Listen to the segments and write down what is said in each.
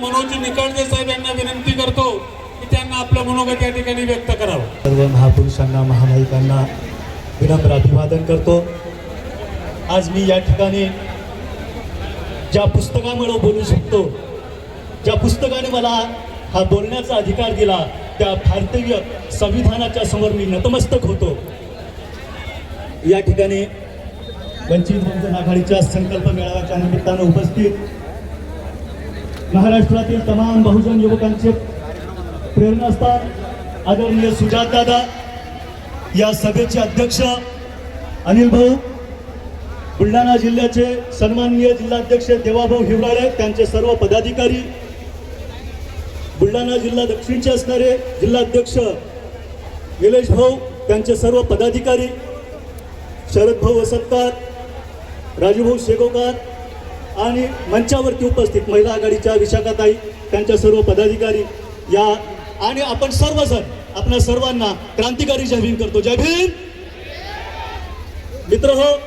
मनोज निकाळजे साहेब यांना विनंती करतो की त्यांना आपलं मनोगत या ठिकाणी व्यक्त करावं. सर्व महापुरुषांना महानायिकांना विनम्र अभिवादन करतो. आज मी या ठिकाणी ज्या पुस्तकामुळे बोलू शकतो ज्या पुस्तकाने मला हा बोलण्याचा अधिकार दिला त्या भारतीय संविधानाच्या समोर मी नतमस्तक होतो. या ठिकाणी वंचित बहुजन आघाडीच्या संकल्प मेळाव्याच्या निमित्तानं उपस्थित महाराष्ट्रातील तमाम बहुजन युवकांचे प्रेरणास्थान आदरणीय सुजात दादा या सभेचे अध्यक्ष अनिल भाऊ बुलढाणा जिल्ह्याचे सन्माननीय जिल्हाध्यक्ष देवाभाऊ हिवराळे त्यांचे सर्व पदाधिकारी बुलढाणा जिल्हा दक्षिणचे असणारे जिल्हाध्यक्ष निलेश भाऊ त्यांचे सर्व पदाधिकारी शरद भाऊ वसतकार राजूभाऊ शेगोकार आणि मंचावरती उपस्थित महिला आघाडीच्या विशाखाताई त्यांच्या सर्व पदाधिकारी या आणि आपण सर्वजण आपल्या सर्वांना क्रांतिकारी जय भीम करतो. जय भीम! मित्र हो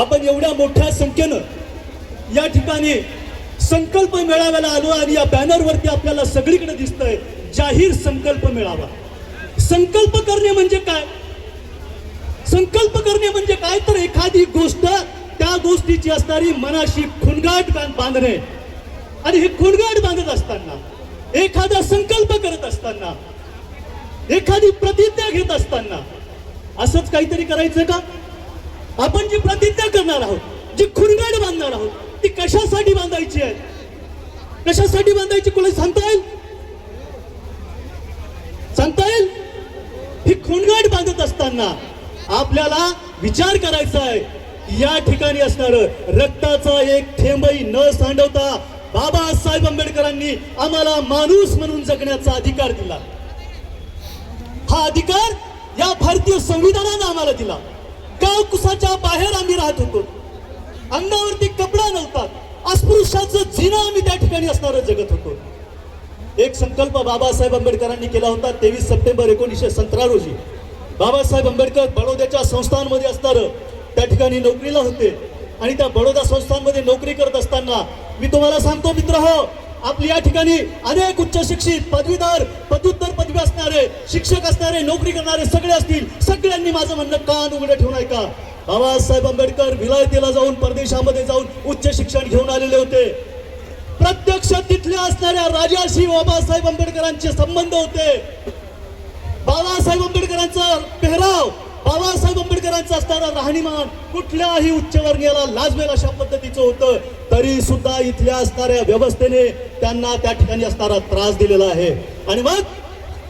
आपण एवढ्या मोठ्या संख्येनं या ठिकाणी संकल्प मेळाव्याला आलो आणि या बॅनरवरती आपल्याला सगळीकडे दिसतंय जाहीर संकल्प मेळावा. संकल्प करणे म्हणजे काय? संकल्प करणे म्हणजे काय? तर एखादी गोष्ट त्या गोष्टीची असणारी मनाशी खुणगाट बांध- बांधणे. आणि हे खुणगाट बांधत असताना एखादा संकल्प करत असताना एखादी प्रतिज्ञा घेत असताना असंच काहीतरी करायचं का? आपण जी प्रतिज्ञा करणार आहोत जी खुणगाट बांधणार आहोत ती कशासाठी बांधायची आहे? कशासाठी बांधायची कोणी सांगता येईल? सांगता येईल? ही खुणगाट बांधत असताना आपल्याला विचार करायचा आहे. या ठिकाणी असणार रक्ताचा एक थेंबही न सांडवता बाबासाहेब आंबेडकरांनी आम्हाला माणूस म्हणून जगण्याचा अधिकार दिला. हा अधिकार या भारतीय संविधानानं आम्हाला दिला. गाव कुसाच्या बाहेर आम्ही राहत होतो. अंगावरती कपडा नव्हता. अस्पृश्याचं जिना आम्ही त्या ठिकाणी असणारं जगत होतो. एक संकल्प बाबासाहेब आंबेडकरांनी केला होता तेवीस सप्टेंबर एकोणीसशे सतरा रोजी. बाबासाहेब आंबेडकर बडोद्याच्या संस्थांमध्ये असणारं त्या ठिकाणी नोकरीला होते. आणि त्या बडोदा संस्थांमध्ये नोकरी करत असताना मी तुम्हाला सांगतो मित्र हो आपली या ठिकाणी अनेक उच्च शिक्षित पदवीधर पदव्युत्तर पदवी असणारे शिक्षक असणारे नोकरी करणारे सगळे असतील सगळ्यांनी माझं म्हणणं कान उघडं ठेवून ऐका. बाबासाहेब आंबेडकर विलायतीला जाऊन परदेशामध्ये जाऊन उच्च शिक्षण घेऊन आलेले होते. प्रत्यक्ष तिथल्या असणाऱ्या राजाशी बाबासाहेब आंबेडकरांचे संबंध होते. बाबासाहेब आंबेडकरांचा पेहराव बाबासाहेब आंबेडकरांचं असणारा राहणीमान कुठल्याही उच्चवर्गीयाला लाजवेल अशा पद्धतीचं होतं तरी सुद्धा इथल्या असणाऱ्या व्यवस्थेने त्यांना त्या ठिकाणी असणारा त्रास दिलेला आहे. आणि मग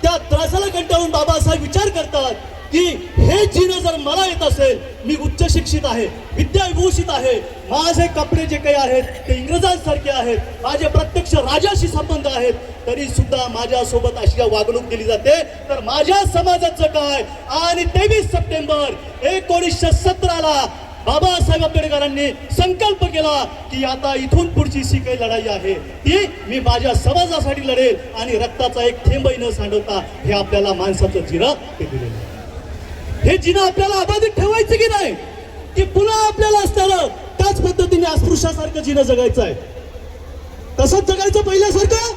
त्या त्रासाला कंटाळून बाबासाहेब विचार करतात की हे जिणं जर मला येत असेल मी उच्च शिक्षित आहे विद्याविभूषित आहे माझे कपडे जे काही आहेत ते इंग्रजांसारखे आहेत माझे प्रत्यक्ष राजाशी संबंध आहेत तरी सुद्धा माझ्यासोबत अशी वागणूक दिली जाते तर माझ्या समाजाचं काय आणि तेवीस सप्टेंबर एकोणीसशे सतराला बाबासाहेब आंबेडकरांनी संकल्प केला की आता इथून पुढची जी काही लढाई आहे ती मी माझ्या समाजासाठी लढेल आणि रक्ताचा एक थेंबही न सांडवता हे आपल्याला माणसाचं जिरा ते दिलेलं आहे. हे जिनं आपल्याला अबाधित ठेवायचं की नाही? की पुन्हा आपल्याला असताना त्याच पद्धतीने अस्पृश्यासारखं जिनं जगायचं आहे तसंच जगायचं पहिल्यासारखं?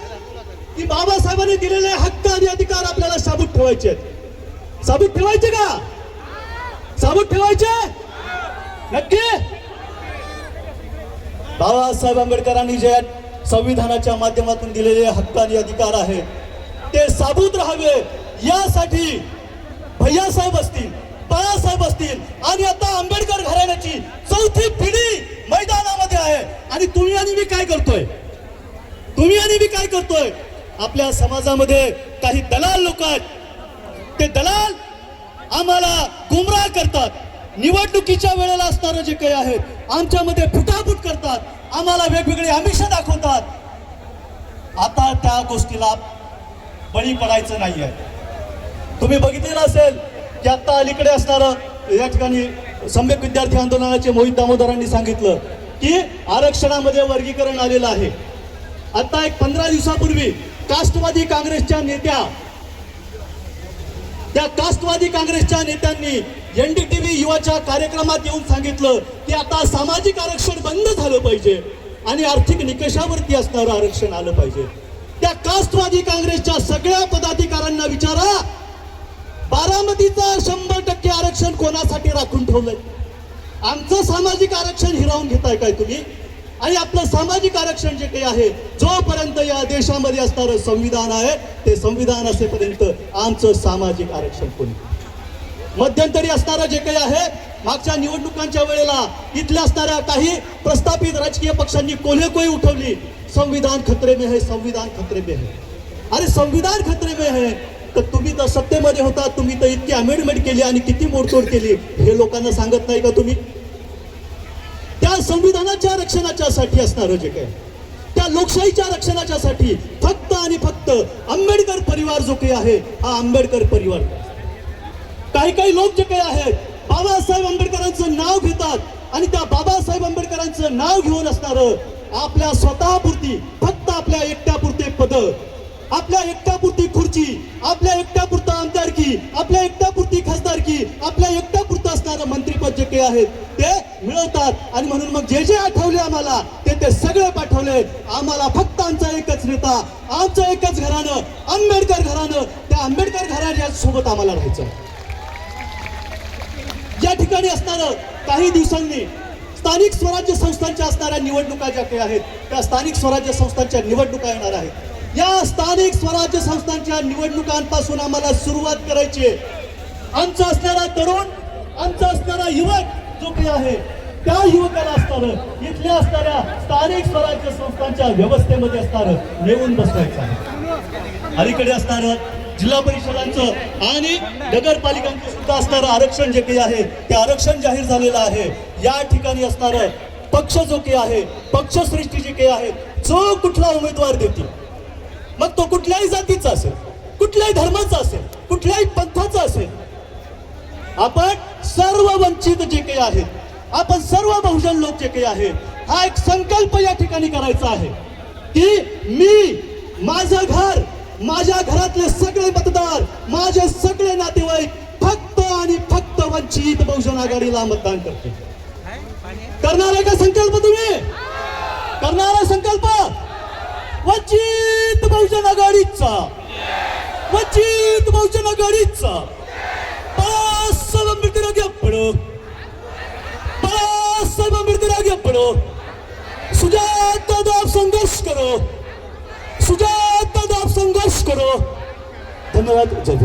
की बाबासाहेबांनी दिलेले हक्क आणि अधिकार आपल्याला साबूत ठेवायचे आहेत. साबूत ठेवायचे का? साबूत ठेवायचे? नक्की? बाबासाहेब आंबेडकरांनी जे संविधानाच्या माध्यमातून दिलेले हक्क आणि अधिकार आहेत ते साबूत राहावे. यासाठी भैयासाहेब असतील बाळासाहेब असतील आणि आता आंबेडकर घराण्याची चौथी पिढी मैदानामध्ये आहे. आणि तुम्ही आणि मी काय करतोय? तुम्ही आणि मी काय करतोय? आपल्या समाजामध्ये काही दलाल लोक आहेत. ते दलाल आम्हाला गुमराह करतात. निवडणुकीच्या वेळेला असणारं जे काही आहेत आमच्यामध्ये फुटाफूट करतात. आम्हाला वेगवेगळे आमिष दाखवतात. आता त्या गोष्टीला बळी पडायचं नाही आहे तुम्ही बघितलेलं असेल की आत्ता अलीकडे असणारं या ठिकाणी सम्यक विद्यार्थी आंदोलनाचे मोहित दामोदरांनी सांगितलं की आरक्षणामध्ये वर्गीकरण आलेलं आहे. आता एक पंधरा दिवसापूर्वी कास्टवादी काँग्रेसच्या नेत्या त्या कास्टवादी काँग्रेसच्या नेत्यांनी एनडीटीव्ही युवाच्या कार्यक्रमात येऊन सांगितलं की आता सामाजिक आरक्षण बंद झालं पाहिजे आणि आर्थिक निकषावरती असणारं आरक्षण आलं पाहिजे. त्या कास्टवादी काँग्रेसच्या सगळ्या पदाधिकाऱ्यांना विचारा बारामतीचं शंभर टक्के आरक्षण कोणासाठी राखून ठेवलंय? आमचं सामाजिक आरक्षण हिरावून घेताय काय तुम्ही? आणि आपलं सामाजिक आरक्षण जे काही आहे जोपर्यंत या देशामध्ये असणारं संविधान आहे ते संविधान असेपर्यंत आमचं सामाजिक आरक्षण कोणी? मध्यंतरी असणारं जे काही आहे मागच्या निवडणुकांच्या वेळेला इथल्या असणाऱ्या काही प्रस्थापित राजकीय पक्षांनी कोल्हेकोई उठवली संविधान खतरे में है संविधान खतरे में है. अरे संविधान खतरे में है तर तुम्ही तर सत्तेमध्ये होता तुम्ही तर इतकी अमेंडमेंट केली आणि किती मोडतोड केली हे लोकांना सांगत नाही का तुम्ही? त्या संविधानाच्या रक्षणाच्या साठी असणार हो जे काय त्या लोकशाहीच्या रक्षणाच्या साठी फक्त आणि फक्त आंबेडकर परिवार जो काही आहे हा आंबेडकर परिवार. काही काही लोक जे काही आहेत बाबासाहेब आंबेडकरांचं नाव घेतात आणि त्या बाबासाहेब आंबेडकरांचं नाव घेऊन असणारं आपल्या स्वतःपुरती फक्त आपल्या एकट्यापुरते पद आपल्या एकट्यापुरती खुर्ची आपल्या एकट्यापुरता आमदारकी आपल्या एकट्यापुरती खासदारकी आपल्या एकट्यापुरतं असणारं मंत्रीपद जे काही आहेत ते मिळवतात. आणि म्हणून मग जे जे आठवले आम्हाला ते ते सगळे पाठवले आम्हाला फक्त आमचा एकच नेता आमचं एकच घराणं आंबेडकर घराणं त्या आंबेडकर घराण्या सोबत आम्हाला राहायचं या ठिकाणी असणारं काही दिवसांनी स्थानिक स्वराज्य संस्थांच्या असणाऱ्या निवडणुका ज्या काही आहेत त्या स्थानिक स्वराज्य संस्थांच्या निवडणुका येणार आहेत. या स्थानिक स्वराज्य संस्थांच्या निवडणुकांपासून आम्हाला सुरुवात करायची आहे. आमचा असणारा तरुण आमचा असणारा युवक जो काही आहे त्या युवकाला असणार इथल्या असणाऱ्या स्थानिक स्वराज्य संस्थांच्या व्यवस्थेमध्ये असणार नेऊन बसवायचं अलीकडे असणार जिल्हा परिषदांचं आणि नगरपालिकांचं सुद्धा असणारं आरक्षण जे काही आहे ते आरक्षण जाहीर झालेलं आहे. या ठिकाणी असणारं पक्ष जो काही आहे पक्षश्रेष्ठी जे काही आहे जो कुठला उमेदवार देतील मग तो कुठल्याही जातीचा असेल कुठल्याही धर्माचा असेल कुठल्याही पंथाचा असेल आपण सर्व वंचित जे काही आहेत आपण सर्व बहुजन लोक जे काही आहेत हा एक संकल्प या ठिकाणी करायचा आहे की मी माझं घर माझ्या घरातले सगळे मतदार माझे सगळे नातेवाईक फक्त आणि फक्त वंचित बहुजन आघाडीला मतदान करते करणार आहे का संकल्प तुम्ही? करणार संकल्प? वंचित बहुजन आघाडीचा. वंचित बहुजन आघाडीचा. बाळासाहेब आंबेडकर आगे बाळासाहेब आंबेडकर आगे सुजाता दाब संघर्ष करो. सुजाता दाब संघर्ष करो. धन्यवाद. जय